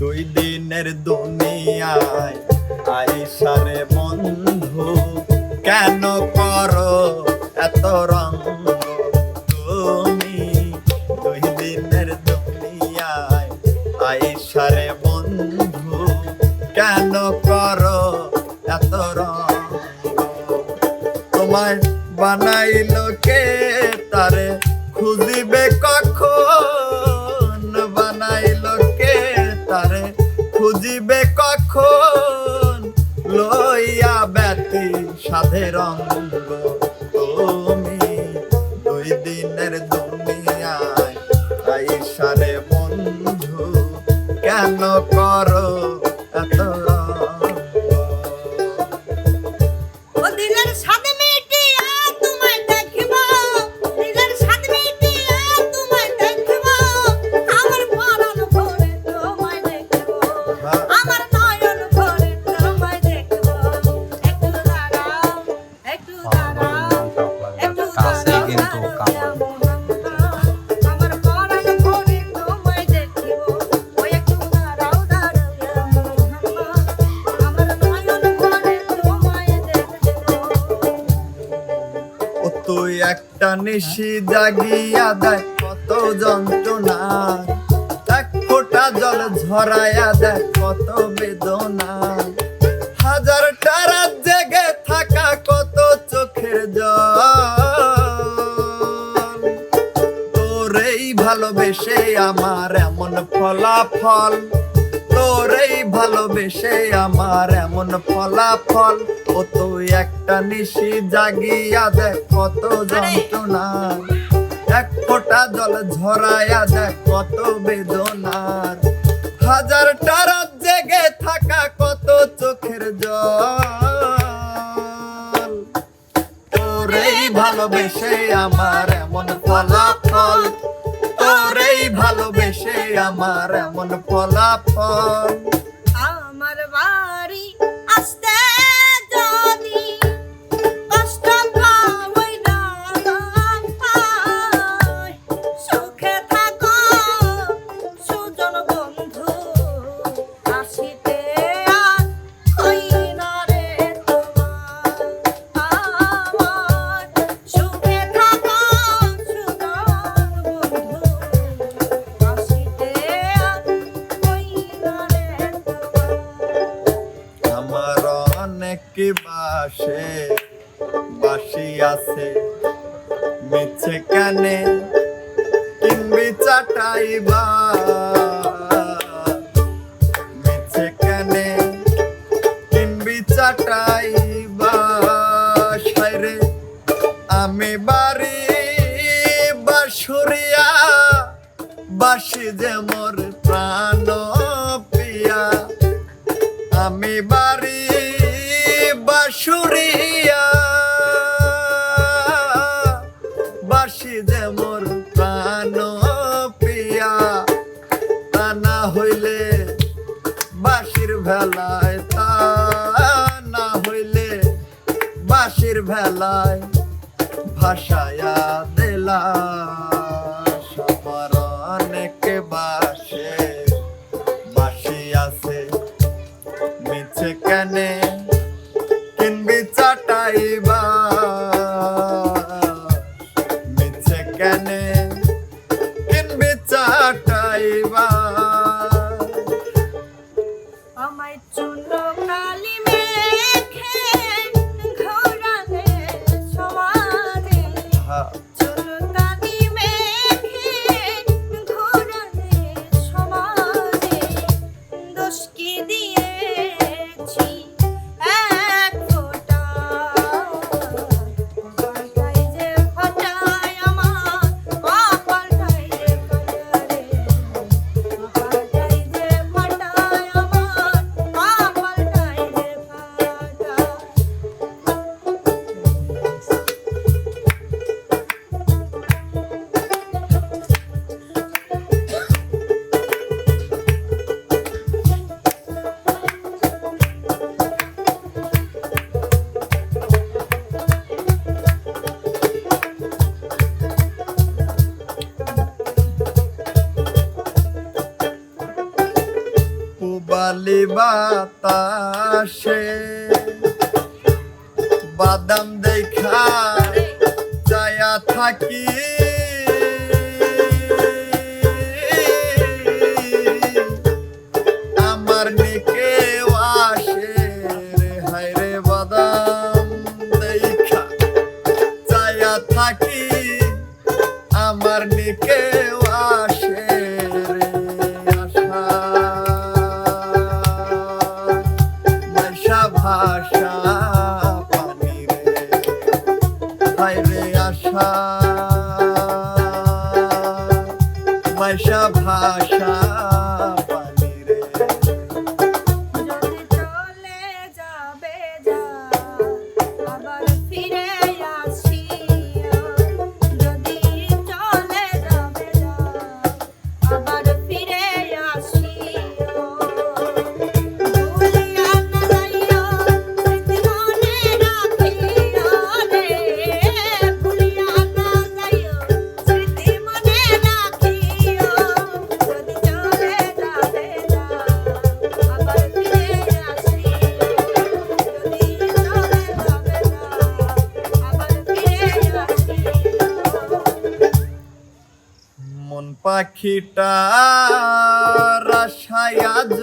দুই দিনের দুনিয়ায় আইসারে বন্ধু কেন করো এত রঙ্গ? তুমি দুই দিনের দুনিয়ায় আইসারে বন্ধু কেন করো এত রঙ্গ? তোমায় বানাইলো কে? তারে খুঁজিবে কখন? খুঁজিবে কখন লইয়া ব্যতি সাধের অঙ্গ তুমি দুই দিনের দুনিয়ায় আইসারে বন্ধু কেন করো? তুই একটা নিশি জাগিয়া দেখ, কত যন্ত্রণা। এক ফোঁটা জল ঝরাইয়া দেখ, কত বেদনা। হাজার টারা জেগে থাকা কত চোখের জল। তোরেই ভালোবেসে আমার এমন ফলাফল। তোরেই ভালোবেসে আমার এমন ফলাফল। তুই একটা নিশি জাগিয়া দেখ কত যন্ত্রণা। এক ফোঁটা জল ঝরাইয়া দেখ কত বেদনার হাজার টারা জেগে থাকা কত চোখের জল। তোরেই ভালোবেসে আমার এমন ফলাফল। তোরেই ভালোবেসে আমার এমন ফলাফল। অনেক বাসে বাসি আছে? মিছে কানে? কিনবি চাটাইবা? মিছে কানে? কিনবি চাটাইবা? সাইরে আমি বাড়ি বাসুরিয়া, বাসি যে মোর বাসি যে মোর প্রাণ পিয়া তা না হইলে বাসির ভেলায়, তা না হইলে বাসির ভেলায় ভাসায়া দিলা বাতাসে। বাদাম দেখা চায়া থাকি। পাখিটা রাশায় আজ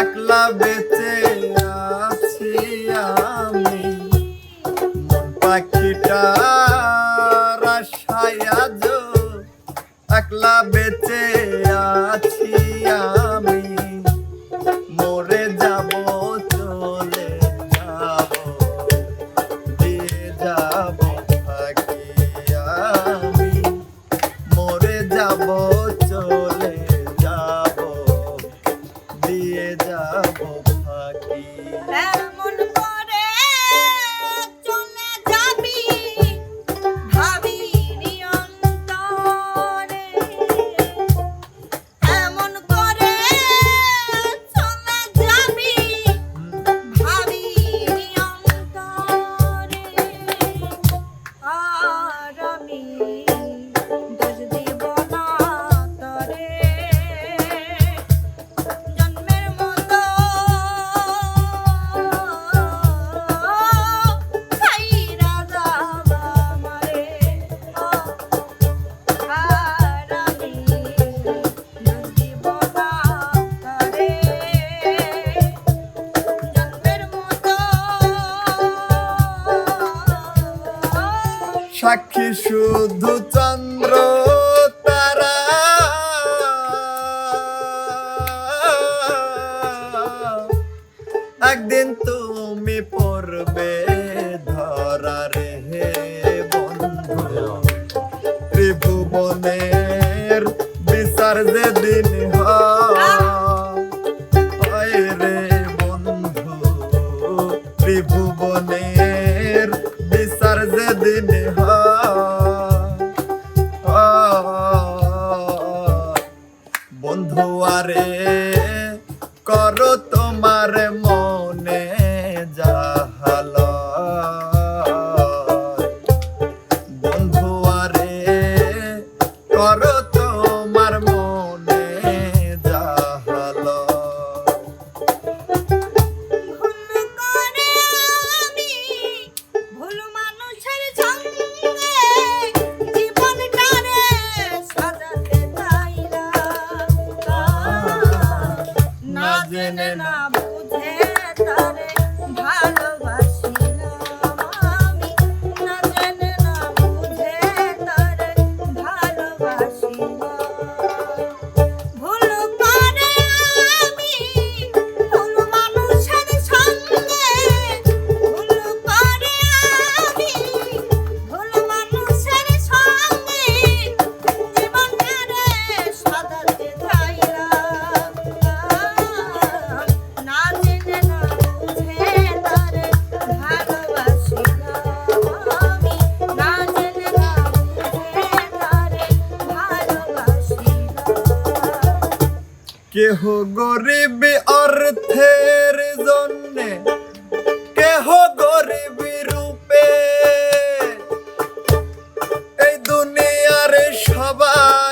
একলা বেত সাক্ষী শুধু চন্দ্র তারা। একদিন তুমি পড়বে ধরা রে বন্ধু ত্রিভুবনের বিচার যে দিন হয় করো তোমার কেহ গরিব অর্থের জন্যে কেহ গরিব রূপে। এই দুনিয়ারে সবাই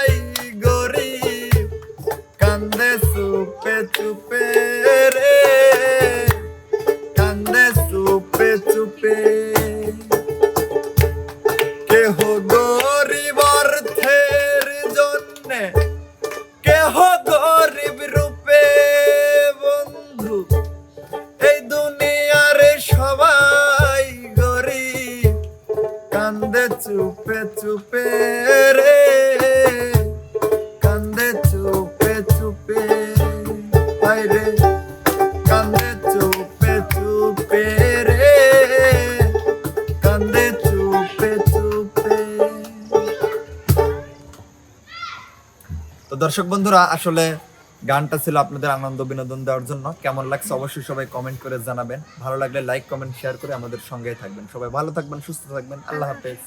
দর্শক বন্ধুরা, আসলে গানটা ছিল আপনাদের আনন্দ বিনোদন দেওয়ার জন্য। কেমন লাগছে অবশ্যই সবাই কমেন্ট করে জানাবেন। ভালো লাগলে লাইক কমেন্ট শেয়ার করে আমাদের সঙ্গে থাকবেন। সবাই ভালো থাকবেন, সুস্থ থাকবেন। আল্লাহ হাফেজ।